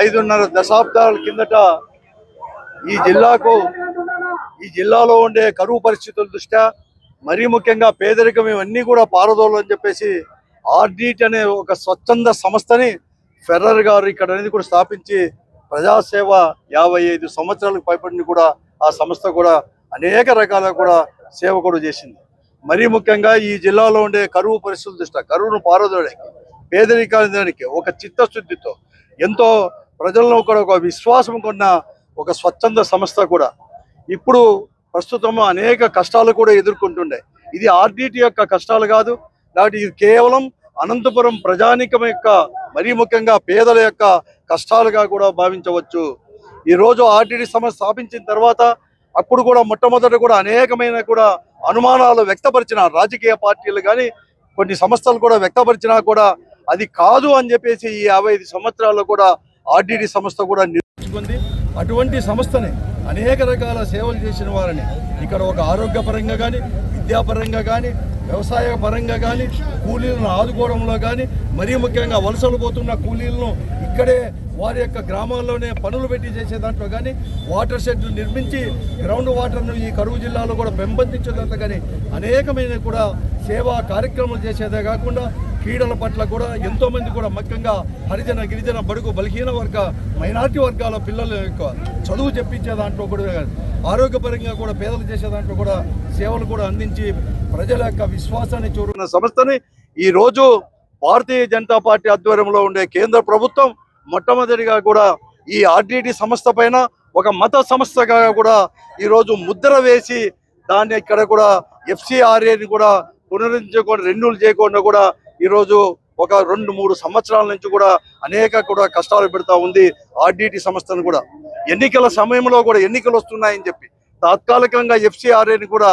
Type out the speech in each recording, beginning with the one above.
ఐదున్నర దశాబ్దాల కిందట ఈ జిల్లాకు ఈ జిల్లాలో ఉండే కరువు పరిస్థితుల దృష్ట్యా మరీ ముఖ్యంగా పేదరికం ఇవన్నీ కూడా పారదోలు అని చెప్పేసి ఆర్డీట్ అనే ఒక స్వచ్ఛంద సంస్థని ఫెర్రర్ గారు ఇక్కడ అనేది కూడా స్థాపించి ప్రజాసేవ యాభై ఐదు సంవత్సరాలకు పైపడిని కూడా ఆ సంస్థ కూడా అనేక రకాల కూడా సేవ కూడా చేసింది. మరీ ముఖ్యంగా ఈ జిల్లాలో ఉండే కరువు పరిస్థితుల దృష్ట్యా కరువును పారదోడానికి పేదరికానికి ఒక చిత్తశుద్ధితో ఎంతో ప్రజల్లో కూడా ఒక విశ్వాసం కొన్న ఒక స్వచ్ఛంద సంస్థ కూడా. ఇప్పుడు ప్రస్తుతం అనేక కష్టాలు కూడా ఎదుర్కొంటుండే. ఇది ఆర్డిటి యొక్క కష్టాలు కాదు కాబట్టి ఇది కేవలం అనంతపురం ప్రజానికం యొక్క మరీ ముఖ్యంగా పేదల యొక్క కష్టాలుగా కూడా భావించవచ్చు. ఈ రోజు సంస్థ స్థాపించిన తర్వాత అప్పుడు కూడా మొట్టమొదట కూడా అనేకమైన కూడా అనుమానాలు వ్యక్తపరిచిన రాజకీయ పార్టీలు కానీ కొన్ని సంస్థలు కూడా వ్యక్తపరిచినా కూడా అది కాదు అని చెప్పేసి ఈ యాభై ఐదు సంవత్సరాల్లో కూడా ఆర్డీడీ సంస్థ కూడా నిర్వహించుకుంది అటువంటి సంస్థని అనేక రకాల సేవలు చేసిన వారిని ఇక్కడ ఒక ఆరోగ్యపరంగా కానీ విద్యాపరంగా కానీ వ్యవసాయ పరంగా కానీ కూలీలను ఆదుకోవడంలో కానీ మరీ ముఖ్యంగా వలసలు పోతున్న కూలీలను ఇక్కడే వారి యొక్క గ్రామాల్లోనే పనులు పెట్టి చేసే దాంట్లో కానీ వాటర్ షెడ్లు నిర్మించి గ్రౌండ్ వాటర్ను ఈ కరువు జిల్లాలో కూడా పెంపొందించే దాంట్లో కానీ అనేకమైన కూడా సేవా కార్యక్రమాలు చేసేదే కాకుండా క్రీడల పట్ల కూడా ఎంతోమంది కూడా ముఖ్యంగా హరిజన గిరిజన బడుగు బలహీన వర్గ మైనార్టీ వర్గాల పిల్లల యొక్క చదువు చెప్పించే దాంట్లో కూడా ఆరోగ్యపరంగా కూడా పేదలు చేసే దాంట్లో కూడా సేవలు కూడా అందించి ప్రజల యొక్క విశ్వాసాన్ని చూరుకున్న సంస్థని ఈ రోజు భారతీయ జనతా పార్టీ ఆధ్వర్యంలో ఉండే కేంద్ర ప్రభుత్వం మొట్టమొదటిగా కూడా ఈ ఆర్డిటి సంస్థ పైన ఒక మత సంస్థగా కూడా ఈరోజు ముద్ర వేసి దాన్ని ఇక్కడ కూడా ఎఫ్సిఆర్ఏని కూడా పునరుద్ధరించకుండా రెన్యూల్ చేయకుండా కూడా ఈరోజు ఒక రెండు మూడు సంవత్సరాల నుంచి కూడా అనేక కూడా కష్టాలు పెడతా ఉంది ఆర్డిటి సంస్థను కూడా. ఎన్నికల సమయంలో కూడా ఎన్నికలు వస్తున్నాయని చెప్పి. తాత్కాలికంగా ఎఫ్సిఆర్ఏని కూడా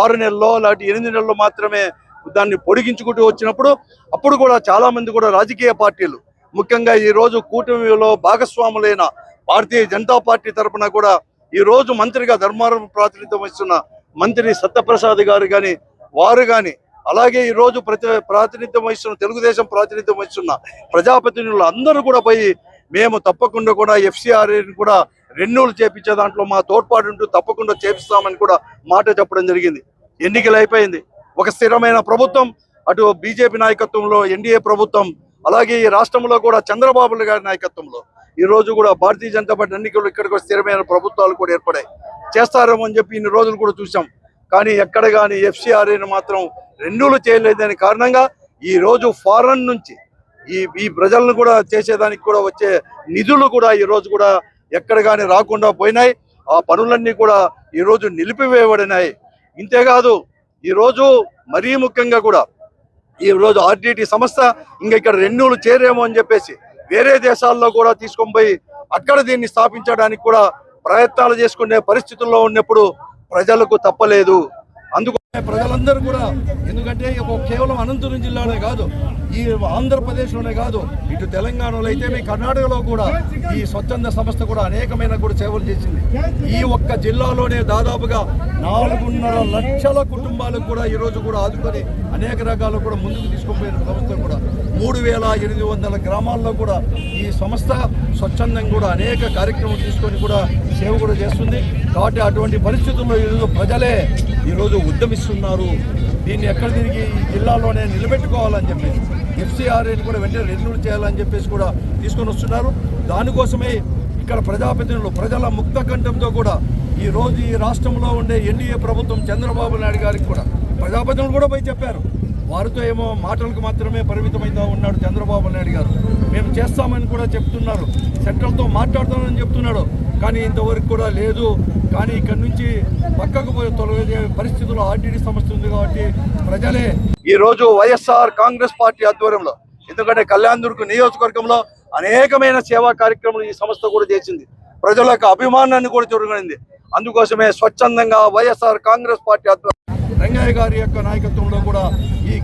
ఆరు నెలల్లో లాంటి ఎనిమిది నెలల్లో మాత్రమే దాన్ని పొడిగించుకుంటూ వచ్చినప్పుడు అప్పుడు కూడా చాలా మంది కూడా రాజకీయ పార్టీలు ముఖ్యంగా ఈ రోజు కూటమిలో భాగస్వాములైన భారతీయ జనతా పార్టీ తరఫున కూడా ఈ రోజు మంత్రిగా ధర్మారం ప్రాతినిధ్యం వహిస్తున్న మంత్రి సత్యప్రసాద్ గారు కానీ వారు కానీ అలాగే ఈ రోజు ప్రతి ప్రాతినిధ్యం వహిస్తున్న తెలుగుదేశం ప్రాతినిధ్యం వహిస్తున్న ప్రజాప్రతినిధులు అందరూ కూడా పోయి మేము తప్పకుండా కూడా ఎఫ్సిఆర్ఏని కూడా రెన్యూలు చేపించే దాంట్లో మా తోడ్పాటు ఉంటూ తప్పకుండా చేపిస్తామని కూడా మాట చెప్పడం జరిగింది. ఎన్నికలు అయిపోయింది. ఒక స్థిరమైన ప్రభుత్వం అటు బీజేపీ నాయకత్వంలో ఎన్డీఏ ప్రభుత్వం అలాగే ఈ రాష్ట్రంలో కూడా చంద్రబాబు గారి నాయకత్వంలో ఈ రోజు కూడా భారతీయ జనతా పార్టీ ఎన్నికలు ఇక్కడికి స్థిరమైన ప్రభుత్వాలు కూడా ఏర్పడాయి. చేస్తారేమో అని చెప్పి ఇన్ని రోజులు కూడా చూసాం కానీ ఎక్కడ కానీ ఎఫ్సిఆర్ఏని మాత్రం రెన్యూలు చేయలేదని కారణంగా ఈ రోజు ఫారెన్ నుంచి ఈ ఈ ప్రజలను కూడా చేసేదానికి కూడా వచ్చే నిధులు కూడా ఈ రోజు కూడా ఎక్కడ కానీ రాకుండా పోయినాయి. ఆ పనులన్నీ కూడా ఈ రోజు నిలిపివేయబడినాయి. ఇంతేకాదు ఈ రోజు మరీ ముఖ్యంగా కూడా ఈ రోజు ఆర్డిటి సంస్థ ఇంకా ఇక్కడ రెన్యూలు చేరేమో అని చెప్పేసి వేరే దేశాల్లో కూడా తీసుకొని పోయి అక్కడ దీన్ని స్థాపించడానికి కూడా ప్రయత్నాలు చేసుకునే పరిస్థితుల్లో ఉన్నప్పుడు ప్రజలకు తప్పలేదు. అందుకు ప్రజలందరూ కూడా ఎందుకంటే కేవలం అనంతపురం జిల్లాలో కాదు ఈ ఆంధ్రప్రదేశ్లోనే కాదు ఇటు తెలంగాణలో అయితే మీ కర్ణాటకలో కూడా ఈ స్వచ్ఛంద సంస్థ కూడా అనేకమైన కూడా సేవలు చేసింది. ఈ ఒక్క జిల్లాలోనే దాదాపుగా నాలుగున్నర లక్షల కుటుంబాలకు కూడా ఈరోజు కూడా ఆదుకొని అనేక రకాలు కూడా ముందుకు తీసుకుపోయిన సంస్థ కూడా. మూడు వేల ఎనిమిది వందల గ్రామాల్లో కూడా ఈ సంస్థ స్వచ్ఛందంగా కూడా అనేక కార్యక్రమాలు తీసుకొని కూడా సేవ కూడా చేస్తుంది. కాబట్టి అటువంటి పరిస్థితుల్లో ఈరోజు ప్రజలే ఈరోజు ఉద్యమిస్తున్నారు. దీన్ని ఎక్కడ తిరిగి జిల్లాలోనే నిలబెట్టుకోవాలని చెప్పేసి ఎఫ్సీఆర్ఏని కూడా వెంటనే రెన్యూల్ చేయాలని చెప్పేసి కూడా తీసుకొని వస్తున్నారు. దానికోసమే ఇక్కడ ప్రజాప్రతినిధులు ప్రజల ముక్త కంఠంతో కూడా ఈ రోజు ఈ రాష్ట్రంలో ఉండే ఎన్డీఏ ప్రభుత్వం చంద్రబాబు నాయుడు గారికి కూడా ప్రజాప్రతినిధులు కూడా పోయి చెప్పారు. వారితో ఏమో మాటలకు మాత్రమే పరిమితమైందా ఉన్నాడు చంద్రబాబు నాయుడు గారు. మేము చేస్తామని కూడా చెప్తున్నారు. సెంట్రల్తో మాట్లాడతామని చెప్తున్నాడు. కానీ ఇంతవరకు కూడా లేదు. కానీ ఇక్కడ నుంచి పక్కకు పోయి తొలగే పరిస్థితులు ఆర్టీడీ సంస్థ ఉంది కాబట్టి ప్రజలే ఈ రోజు వైఎస్ఆర్ కాంగ్రెస్ పార్టీ ఆధ్వర్యంలో ఎందుకంటే కళ్యాణదుర్గ నియోజకవర్గంలో అనేకమైన సేవా కార్యక్రమాలు ఈ సంస్థ కూడా చేసింది. ప్రజల యొక్క అభిమానాన్ని కూడా చూరగలింది అందుకోసమే స్వచ్ఛందంగా వైఎస్ఆర్ కాంగ్రెస్ పార్టీ ఆధ్వర్యంలో రంగయ్య గారి యొక్క నాయకత్వంలో కూడా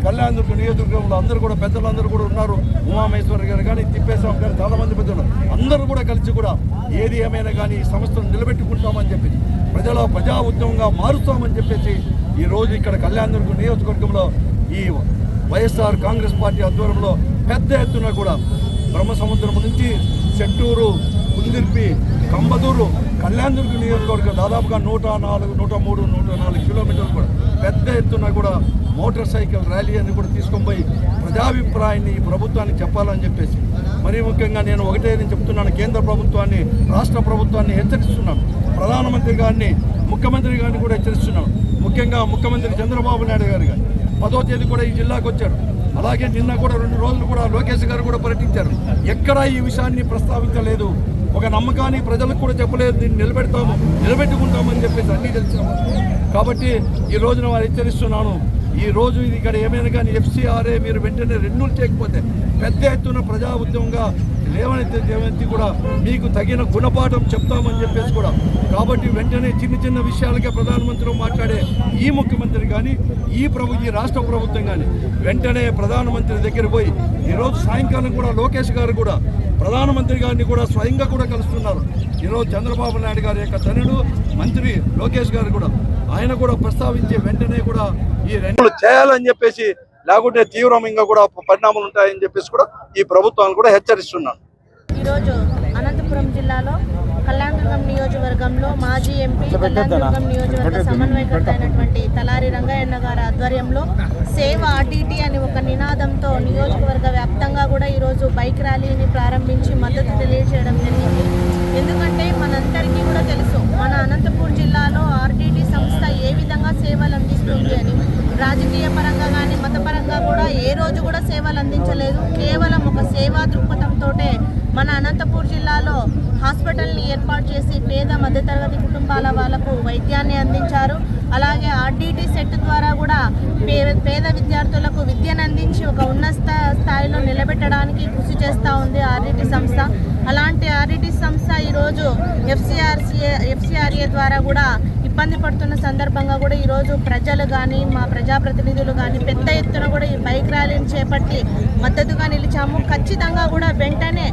కళ్యాణదుర్గ నియోజకవర్గంలో అందరూ కూడా పెద్దలందరూ కూడా ఉన్నారు. ఉమామేశ్వర్ గారు కానీ తిప్పేశ్వరం గారు చాలామంది పెద్దలు. అందరూ కూడా కలిసి కూడా ఏది ఏమైనా కానీ ఈ సంస్థను నిలబెట్టుకుంటామని చెప్పి ప్రజల ప్రజా ఉద్యమంగా మారుస్తామని చెప్పేసి ఈ రోజు ఇక్కడ కళ్యాణదుర్గ నియోజకవర్గంలో ఈ వైఎస్ఆర్ కాంగ్రెస్ పార్టీ ఆధ్వర్యంలో పెద్ద ఎత్తున కూడా బ్రహ్మ సముద్రం నుంచి చెట్టూరు కుందిర్పి కంబదూరు కళ్యాణదుర్గ నియోజకవర్గం దాదాపుగా నూట నాలుగు నూట మూడు నూట నాలుగు కిలోమీటర్లు కూడా పెద్ద ఎత్తున కూడా మోటార్ సైకిల్ ర్యాలీ అని కూడా తీసుకొని పోయి ప్రజాభిప్రాయాన్ని ఈ ప్రభుత్వానికి చెప్పాలని చెప్పేసి మరీ ముఖ్యంగా నేను ఒకటే నేను చెప్తున్నాను కేంద్ర ప్రభుత్వాన్ని రాష్ట్ర ప్రభుత్వాన్ని హెచ్చరిస్తున్నాను. ప్రధానమంత్రి గారిని ముఖ్యమంత్రి గారిని కూడా హెచ్చరిస్తున్నాను. ముఖ్యంగా ముఖ్యమంత్రి చంద్రబాబు నాయుడు గారు గారు పదో తేదీ కూడా ఈ జిల్లాకు వచ్చారు. అలాగే నిన్న కూడా రెండు రోజులు కూడా లోకేష్ గారు కూడా పర్యటించారు. ఎక్కడా ఈ విషయాన్ని ప్రస్తావించలేదు. ఒక నమ్మకాన్ని ప్రజలకు కూడా చెప్పలేదు. దీన్ని నిలబెడతాము నిలబెట్టుకుంటామని చెప్పేసి అన్నీ తెలిసాము కాబట్టి ఈ రోజున వారు హెచ్చరిస్తున్నాను. ఈ రోజు ఇది ఇక్కడ ఏమైనా కానీ ఎఫ్సీఆర్ఏ మీరు వెంటనే రెన్యూల్ చేయకపోతే పెద్ద ఎత్తున ప్రజా ఉద్యమంగా లేవనెత్తి లేవనెత్తి కూడా మీకు తగిన గుణపాఠం చెప్తామని చెప్పేసి కూడా. కాబట్టి వెంటనే చిన్న చిన్న విషయాలకే ప్రధానమంత్రి మాట్లాడే ఈ ముఖ్యమంత్రి కానీ ఈ ప్రభు ఈ రాష్ట్ర ప్రభుత్వం కానీ వెంటనే ప్రధానమంత్రి దగ్గర పోయి ఈరోజు సాయంకాలం కూడా లోకేష్ గారు కూడా ప్రధానమంత్రి గారిని కూడా స్వయంగా కూడా కలుస్తున్నారు. ఈరోజు చంద్రబాబు నాయుడు గారి యొక్క తనుడు మంత్రి లోకేష్ గారు కూడా. ఆయన కూడా ప్రస్తావించి వెంటనే కూడా ఈ రెండు చేయాలని చెప్పేసి లేకుంటే తీవ్రంగా కూడా పరిణామాలు ఉంటాయని చెప్పేసి కూడా ఈ ప్రభుత్వాన్ని కూడా హెచ్చరిస్తున్నాను ఈరోజు అనంతపురం జిల్లాలో కళ్యాణదుర్గం నియోజకవర్గంలో మాజీ ఎంపీ కళ్యాణదుర్గం నియోజకవర్గ సమన్వయకర్త అయినటువంటి తలారి రంగయ్యన్న గారి ఆధ్వర్యంలో సేవ ఆర్టీటీ అని ఒక నినాదంతో నియోజకవర్గ వ్యాప్తంగా కూడా ఈరోజు బైక్ ర్యాలీని ప్రారంభించి మద్దతు తెలియజేయడం జరిగింది. ఎందుకంటే మనందరికీ కూడా తెలుసు మన అనంతపూర్ జిల్లాలో ఆర్టీటీ సంస్థ ఏ విధంగా సేవలు అందిస్తుంది అని. రాజకీయ పరంగా కానీ మతపరంగా కూడా ఏ రోజు కూడా సేవలు అందించలేదు. కేవలం ఒక సేవా దృక్పథంతో మన అనంతపూర్ జిల్లాలో హాస్పిటల్ని ఏర్పాటు చేసి పేద మధ్యతరగతి కుటుంబాల వాళ్ళకు వైద్యాన్ని అందించారు. అలాగే ఆర్డీటీ సెట్ ద్వారా కూడా పే పేద విద్యార్థులకు విద్యను అందించి ఒక ఉన్నత స్థాయిలో నిలబెట్టడానికి కృషి చేస్తూ ఉంది ఆర్డీటీ సంస్థ. అలాంటి ఆర్డీటీ సంస్థ ఈరోజు ఎఫ్సిఆర్సీఏ ఎఫ్సిఆర్ఏ ద్వారా కూడా ఇబ్బంది పడుతున్న సందర్భంగా కూడా ఈరోజు ప్రజలు కానీ మా ప్రజాప్రతినిధులు కానీ పెద్ద ఎత్తున కూడా ఈ బైక్ ర్యాలీని చేపట్టి మద్దతుగా నిలిచాము. ఖచ్చితంగా కూడా వెంటనే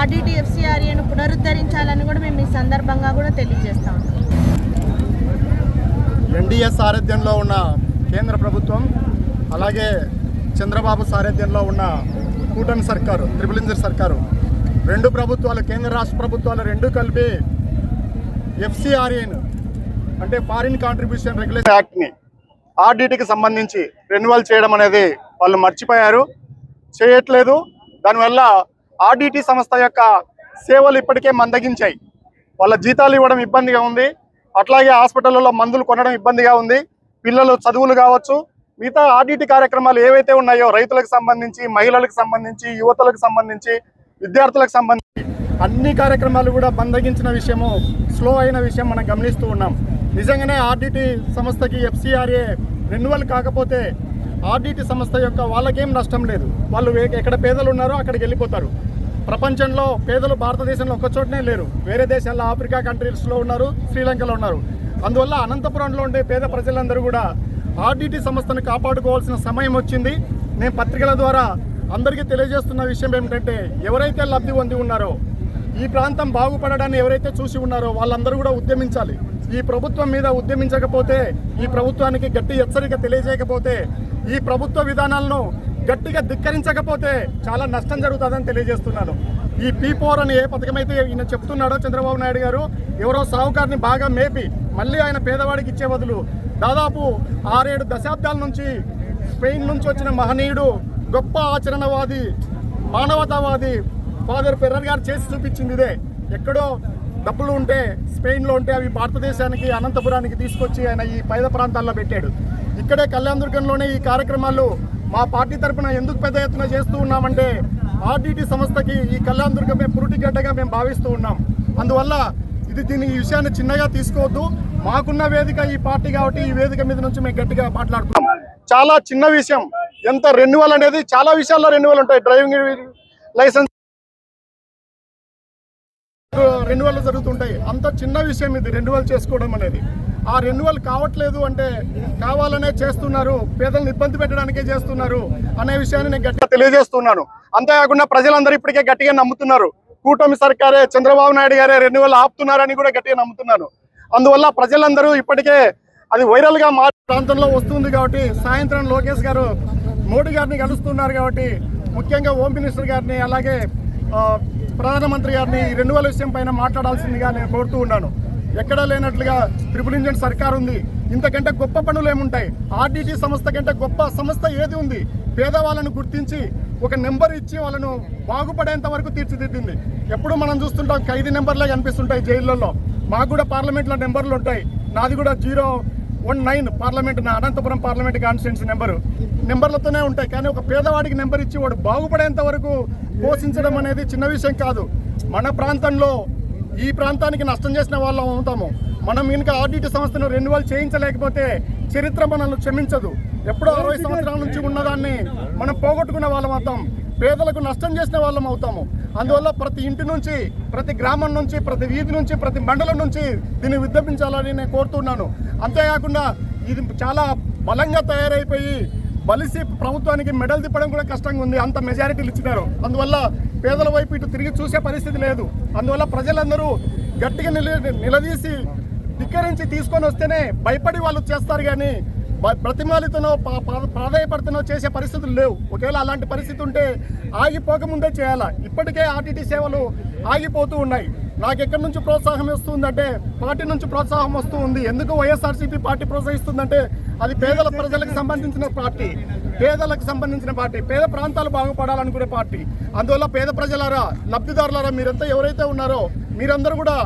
ఆర్డీటీ ఎఫ్సిఆర్ఏను పునరుద్ధరించాలని కూడా మేము ఈ సందర్భంగా కూడా తెలియజేస్తాము ఎన్డీఏ సారథ్యంలో ఉన్న కేంద్ర ప్రభుత్వం అలాగే చంద్రబాబు సారథ్యంలో ఉన్న కూటమి సర్కారు త్రిపుల్ ఇంజర్ సర్కారు రెండు ప్రభుత్వాలు కేంద్ర రాష్ట్ర ప్రభుత్వాలు రెండు కలిపి ఎఫ్సిఆర్ఏను అంటే ఫారిన్ కాంట్రిబ్యూషన్ రెగ్యులేషన్ యాక్ట్ని ఆర్డీటీకి సంబంధించి రెన్యువల్ చేయడం అనేది వాళ్ళు మర్చిపోయారు. చేయట్లేదు. దానివల్ల ఆర్డీటీ సంస్థ యొక్క సేవలు ఇప్పటికే మందగించాయి. వాళ్ళ జీతాలు ఇవ్వడం ఇబ్బందిగా ఉంది. అట్లాగే హాస్పిటల్లో మందులు కొనడం ఇబ్బందిగా ఉంది. పిల్లలు చదువులు కావచ్చు. మిగతా ఆర్డీటీ కార్యక్రమాలు ఏవైతే ఉన్నాయో రైతులకు సంబంధించి మహిళలకు సంబంధించి యువతలకు సంబంధించి విద్యార్థులకు సంబంధించి అన్ని కార్యక్రమాలు కూడా బందగించిన విషయము స్లో అయిన విషయం మనం గమనిస్తూ ఉన్నాం. నిజంగానే ఆర్డీటీ సంస్థకి ఎఫ్సిఆర్ఏ రెన్యువల్ కాకపోతే ఆర్డీటీ సంస్థ యొక్క వాళ్ళకేం నష్టం లేదు. వాళ్ళు ఎక్కడ పేదలు ఉన్నారో అక్కడికి వెళ్ళిపోతారు. ప్రపంచంలో పేదలు భారతదేశంలో ఒక్క చోటనే లేరు. వేరే దేశాల్లో ఆఫ్రికా కంట్రీస్లో ఉన్నారు శ్రీలంకలో ఉన్నారు. అందువల్ల అనంతపురంలో ఉండే పేద ప్రజలందరూ కూడా ఆర్డీటీ సంస్థను కాపాడుకోవాల్సిన సమయం వచ్చింది. నేను పత్రికల ద్వారా అందరికీ తెలియజేస్తున్న విషయం ఏమిటంటే ఎవరైతే లబ్ధి పొంది ఉన్నారో ఈ ప్రాంతం బాగుపడడాన్ని ఎవరైతే చూసి ఉన్నారో వాళ్ళందరూ కూడా ఉద్యమించాలి. ఈ ప్రభుత్వం మీద ఉద్యమించకపోతే ఈ ప్రభుత్వానికి గట్టి హెచ్చరిక తెలియజేయకపోతే ఈ ప్రభుత్వ విధానాలను గట్టిగా ధిక్కరించకపోతే చాలా నష్టం జరుగుతుందని తెలియజేస్తున్నాను. ఈ పీ ఫోర్ అని ఏ పథకమైతే ఈయన చెప్తున్నాడో చంద్రబాబు నాయుడు గారు ఎవరో సాహుకారిని బాగా మేపి మళ్ళీ ఆయన పేదవాడికి ఇచ్చే బదులు దాదాపు ఆరేడు దశాబ్దాల నుంచి స్పెయిన్ నుంచి వచ్చిన మహనీయుడు గొప్ప ఆచరణవాది మానవతావాది ఫాదర్ ఫెర్రర్ గారు చేసి చూపించింది ఇదే. ఎక్కడో డబ్బులు ఉంటే స్పెయిన్లో ఉంటే అవి భారతదేశానికి అనంతపురానికి తీసుకొచ్చి ఆయన ఈ పేద ప్రాంతాల్లో పెట్టాడు. ఇక్కడే కళ్యాణదుర్గంలోనే ఈ కార్యక్రమాలు మా పార్టీ తరపున ఎందుకు పెద్ద ఎత్తున చేస్తూ ఉన్నామంటే ఆర్డీటీ సంస్థకి ఈ కళ్యాణదుర్గమే పురుటిగడ్డగా మేము భావిస్తూ ఉన్నాం. అందువల్ల ఇది దీని ఈ విషయాన్ని చిన్నగా తీసుకోవద్దు. మాకున్న వేదిక ఈ పార్టీ కాబట్టి ఈ వేదిక మీద నుంచి మేము గట్టిగా మాట్లాడుతున్నాం. చాలా చిన్న విషయం. ఎంత రెన్యువల్ అనేది చాలా విషయాల్లో రెన్యువల్ ఉంటాయి. డ్రైవింగ్ లైసెన్స్ రెన్యువల్ జరుగుతుంటాయి. అంత చిన్న విషయం ఇది రెన్యువల్ చేసుకోవడం అనేది. ఆ రెన్యువల్ కావట్లేదు అంటే కావాలనే చేస్తున్నారు పేదలను ఇబ్బంది పెట్టడానికే చేస్తున్నారు అనే విషయాన్ని నేను గట్టిగా తెలియజేస్తున్నాను. అంతేకాకుండా ప్రజలందరూ ఇప్పటికే గట్టిగా నమ్ముతున్నారు. కూటమి సర్కారే చంద్రబాబు నాయుడు గారే రెన్యువల్ ఆపుతున్నారని కూడా గట్టిగా నమ్ముతున్నాను. అందువల్ల ప్రజలందరూ ఇప్పటికే అది వైరల్గా మా ప్రాంతంలో వస్తుంది కాబట్టి సాయంత్రం లోకేష్ గారు మోడీ గారిని కలుస్తున్నారు కాబట్టి ముఖ్యంగా హోమ్ మినిస్టర్ గారిని అలాగే ప్రధానమంత్రి గారిని ఈ రెన్యువల్ విషయం పైన మాట్లాడాల్సిందిగా నేను కోరుతూ ఉన్నాను. ఎక్కడా లేనట్లుగా ట్రిపుల్ ఇంజన్ సర్కార్ ఉంది. ఇంతకంటే గొప్ప పనులు ఏముంటాయి? ఆర్డీటీ సంస్థ కంటే గొప్ప సంస్థ ఏది ఉంది? పేదవాళ్ళను గుర్తించి ఒక నెంబర్ ఇచ్చి వాళ్ళను బాగుపడేంత వరకు తీర్చిదిద్దింది. ఎప్పుడు మనం చూస్తుంటాం ఖైదీ నెంబర్లే కనిపిస్తుంటాయి జైళ్ళల్లో. మాకు కూడా పార్లమెంట్లో నెంబర్లు ఉంటాయి. నాది కూడా జీరో వన్ నైన్ పార్లమెంట్ నా అనంతపురం పార్లమెంట్ కాన్స్టిట్యున్సీ నెంబరు. నెంబర్లతోనే ఉంటాయి. కానీ ఒక పేదవాడికి నెంబర్ ఇచ్చి వాడు బాగుపడేంత వరకు పోషించడం అనేది చిన్న విషయం కాదు. మన ప్రాంతంలో ఈ ప్రాంతానికి నష్టం చేసిన వాళ్ళం అవుతాము. మనం ఇంకా ఆడిట్ సంస్థను రెన్యువల్ చేయించలేకపోతే చరిత్ర మనల్ని క్షమించదు. ఎప్పుడో అరవై సంవత్సరాల నుంచి ఉన్నదాన్ని మనం పోగొట్టుకున్న వాళ్ళం అవుతాం. పేదలకు నష్టం చేసిన వాళ్ళం అవుతాము. అందువల్ల ప్రతి ఇంటి నుంచి ప్రతి గ్రామం నుంచి ప్రతి వీధి నుంచి ప్రతి మండలం నుంచి దీన్ని విజ్ఞపించాలని నేను కోరుతున్నాను. అంతేకాకుండా ఇది చాలా బలంగా తయారైపోయి బలిసి ప్రభుత్వానికి మెడల్ తిప్పడం కూడా కష్టంగా ఉంది. అంత మెజారిటీలు ఇచ్చినారు. అందువల్ల పేదల వైపు ఇటు తిరిగి చూసే పరిస్థితి లేదు. అందువల్ల ప్రజలందరూ గట్టిగా నిల నిలదీసి ధిక్కరించి తీసుకొని వస్తేనే భయపడి వాళ్ళు చేస్తారు కానీ ప్రతిమాలితనో పా- పా- ప్రాధాయపడుతున్నో చేసే పరిస్థితులు లేవు. ఒకవేళ అలాంటి పరిస్థితి ఉంటే ఆగిపోకముందే చేయాలా? ఇప్పటికే ఆర్టీటీ సేవలు ఆగిపోతూ ఉన్నాయి. నాకు ఎక్కడి నుంచి ప్రోత్సాహం వస్తుందంటే పార్టీ నుంచి ప్రోత్సాహం వస్తూ ఉంది. ఎందుకు వైఎస్ఆర్సీపీ పార్టీ ప్రోత్సహిస్తుందంటే అది పేదల ప్రజలకు సంబంధించిన పార్టీ పేదలకు సంబంధించిన పార్టీ పేద ప్రాంతాలు బాగుపడాలనుకునే పార్టీ. అందువల్ల పేద ప్రజలారా లబ్ధిదారులారా మీరంతా ఎవరైతే ఉన్నారో మీరందరూ కూడా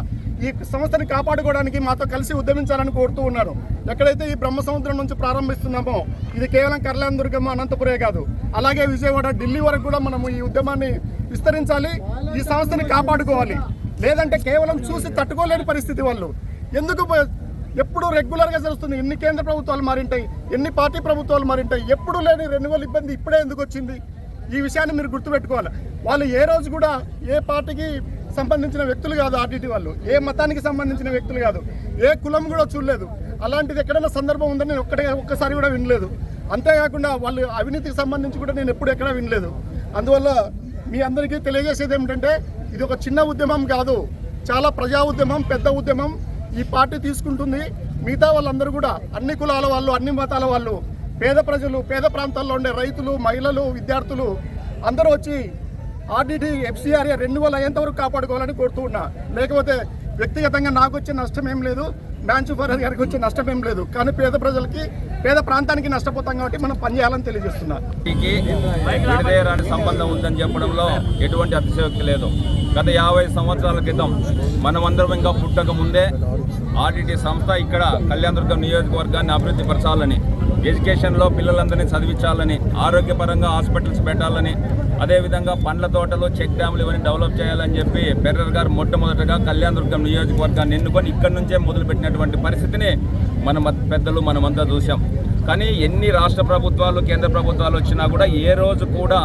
ఈ సంస్థని కాపాడుకోవడానికి మాతో కలిసి ఉద్యమించాలని కోరుతూ ఉన్నారు ఎక్కడైతే ఈ బ్రహ్మ సముద్రం నుంచి ప్రారంభిస్తున్నామో ఇది కేవలం కర్లాం దుర్గమ్మ అనంతపురే కాదు. అలాగే విజయవాడ ఢిల్లీ వరకు కూడా మనము ఈ ఉద్యమాన్ని విస్తరించాలి ఈ సంస్థని కాపాడుకోవాలి. లేదంటే కేవలం చూసి తట్టుకోలేని పరిస్థితి వాళ్ళు. ఎందుకు ఎప్పుడు రెగ్యులర్గా జరుగుతుంది ఎన్ని కేంద్ర ప్రభుత్వాలు మారింటాయి ఎన్ని పార్టీ ప్రభుత్వాలు మారింటాయి ఎప్పుడు లేని రెన్యువల్ ఇబ్బంది ఇప్పుడే ఎందుకు వచ్చింది? ఈ విషయాన్ని మీరు గుర్తుపెట్టుకోవాలి. వాళ్ళు ఏ రోజు కూడా ఏ పార్టీకి సంబంధించిన వ్యక్తులు కాదు ఆర్టీటీ వాళ్ళు ఏ మతానికి సంబంధించిన వ్యక్తులు కాదు ఏ కులం కూడా చూడలేదు. అలాంటిది ఎక్కడైనా సందర్భం ఉందని నేను ఒక్కటే ఒక్కసారి కూడా వినలేదు. అంతేకాకుండా వాళ్ళు అవినీతికి సంబంధించి కూడా నేను ఎప్పుడు ఎక్కడా వినలేదు. అందువల్ల మీ అందరికీ తెలియజేసేది ఏమిటంటే ఇది ఒక చిన్న ఉద్యమం కాదు చాలా ప్రజా ఉద్యమం పెద్ద ఉద్యమం. ఈ పార్టీ తీసుకుంటుంది. మిగతా వాళ్ళందరూ కూడా అన్ని కులాల వాళ్ళు అన్ని మతాల వాళ్ళు పేద ప్రజలు పేద ప్రాంతాల్లో ఉండే రైతులు మహిళలు విద్యార్థులు అందరూ వచ్చి ఆర్డీటీ ఎఫ్సీఆర్ఏ రెన్యువల్ అయ్యేంత వరకు కాపాడుకోవాలని కోరుతూ ఉన్నా. లేకపోతే వ్యక్తిగతంగా నాకు వచ్చే నష్టం ఏం లేదు. మ్యాన్సు ఫర్హర్ గారికి వచ్చే నష్టం ఏం లేదు. కానీ పేద ప్రజలకి పేద ప్రాంతానికి నష్టపోతాం కాబట్టి మనం పనిచేయాలని తెలియజేస్తున్నా. సంబంధం ఉందని చెప్పడంలో ఎటువంటి అతిశయోక్తి లేదు. గత యాభై సంవత్సరాల క్రితం మనమందరం ఇంకా పుట్టక ముందే ఆర్టీటీ సంస్థ ఇక్కడ కళ్యాణదుర్గం నియోజకవర్గాన్ని అభివృద్ధి పరచాలని ఎడ్యుకేషన్లో పిల్లలందరినీ చదివించాలని ఆరోగ్యపరంగా హాస్పిటల్స్ పెట్టాలని అదేవిధంగా పండ్ల తోటలు చెక్ డ్యాములు ఇవన్నీ డెవలప్ చేయాలని చెప్పి పెర్రర్ గారు మొట్టమొదటగా కళ్యాణదుర్గం నియోజకవర్గాన్ని ఎన్నుకొని ఇక్కడి నుంచే మొదలుపెట్టినటువంటి పరిస్థితిని మన పెద్దలు మనమంతా చూసాం కానీ ఎన్ని రాష్ట్ర ప్రభుత్వాలు కేంద్ర ప్రభుత్వాలు వచ్చినా కూడా ఏ రోజు కూడా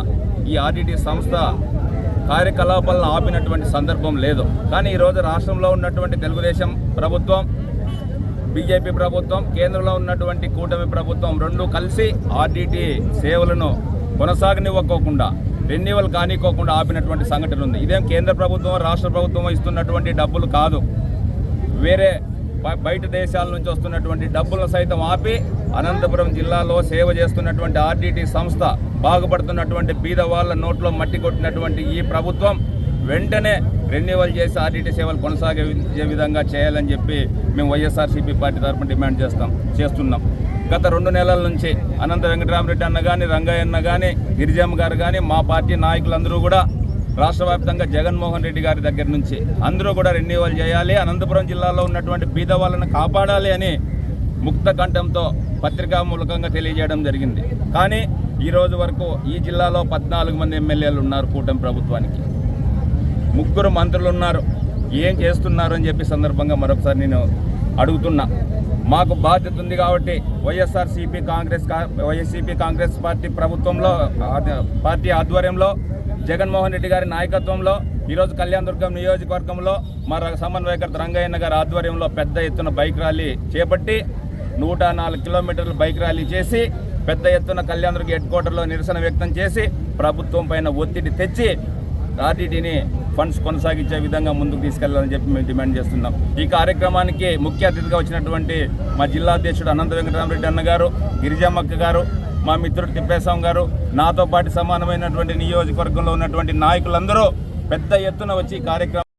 ఈ ఆర్డిటీ సంస్థ కార్యకలాపాలను ఆపినటువంటి సందర్భం లేదు. కానీ ఈరోజు రాష్ట్రంలో ఉన్నటువంటి తెలుగుదేశం ప్రభుత్వం బీజేపీ ప్రభుత్వం కేంద్రంలో ఉన్నటువంటి కూటమి ప్రభుత్వం రెండు కలిసి ఆర్డిటి సేవలను కొనసాగనివ్వకోకుండా రెన్యువల్ కానికోకుండా ఆపినటువంటి సంఘటన ఉంది. ఇదేం కేంద్ర ప్రభుత్వం రాష్ట్ర ప్రభుత్వం ఇస్తున్నటువంటి డబ్బులు కాదు. వేరే బయట దేశాల నుంచి వస్తున్నటువంటి డబ్బులను సైతం ఆపి అనంతపురం జిల్లాలో సేవ చేస్తున్నటువంటి ఆర్డీటీ సంస్థ బాగుపడుతున్నటువంటి బీద వాళ్ళ నోట్లో మట్టి కొట్టినటువంటి ఈ ప్రభుత్వం వెంటనే రెన్యువల్ చేసి ఆర్డీటీ సేవలు కొనసాగే విధంగా చేయాలని చెప్పి మేము వైఎస్ఆర్సీపీ పార్టీ తరఫున డిమాండ్ చేస్తాం చేస్తున్నాం. గత రెండు నెలల నుంచి అనంత వెంకటరామరెడ్డి అన్న కానీ రంగయ్య అన్న కానీ గిరిజమ్మ గారు కానీ మా పార్టీ నాయకులందరూ కూడా రాష్ట్ర వ్యాప్తంగా జగన్మోహన్ రెడ్డి గారి దగ్గర నుంచి అందరూ కూడా రెన్యువల్ చేయాలి అనంతపురం జిల్లాలో ఉన్నటువంటి బీద వాళ్ళని కాపాడాలి అని ముక్త కంఠంతో పత్రికా మూలకంగా తెలియజేయడం జరిగింది. కానీ ఈ రోజు వరకు ఈ జిల్లాలో పద్నాలుగు మంది ఎమ్మెల్యేలు ఉన్నారు కూటమి ప్రభుత్వానికి. ముగ్గురు మంత్రులు ఉన్నారు. ఏం చేస్తున్నారు అని చెప్పి సందర్భంగా మరొకసారి నేను అడుగుతున్నా. మాకు బాధ్యత ఉంది కాబట్టి వైఎస్ఆర్సీపీ కాంగ్రెస్ కా- వైఎస్సీపీ కాంగ్రెస్ పార్టీ ప్రభుత్వంలో పార్టీ ఆధ్వర్యంలో జగన్మోహన్ రెడ్డి గారి నాయకత్వంలో ఈరోజు కళ్యాణ దుర్గం నియోజకవర్గంలో మా సమన్వయకర్త రంగయ్యన్న గారి ఆధ్వర్యంలో పెద్ద ఎత్తున బైక్ ర్యాలీ చేపట్టి నూట నాలుగు కిలోమీటర్ల బైక్ ర్యాలీ చేసి పెద్ద ఎత్తున కళ్యాణదుర్గ హెడ్ క్వార్టర్లో నిరసన వ్యక్తం చేసి ప్రభుత్వం పైన ఒత్తిడి తెచ్చి ఆర్టీటీని ఫండ్స్ కొనసాగించే విధంగా ముందుకు తీసుకెళ్ళాలని చెప్పి మేము డిమాండ్ చేస్తున్నాం. ఈ కార్యక్రమానికి ముఖ్య అతిథిగా వచ్చినటువంటి మా జిల్లా అధ్యక్షుడు అనంత వెంకటరామరెడ్డి అన్న గారు గిరిజమ్మక్క గారు మా మిత్రుడు తిప్పేశం గారు నాతో పాటు సమానమైనటువంటి నియోజకవర్గంలో ఉన్నటువంటి నాయకులందరూ పెద్ద ఎత్తున వచ్చి కార్యక్రమం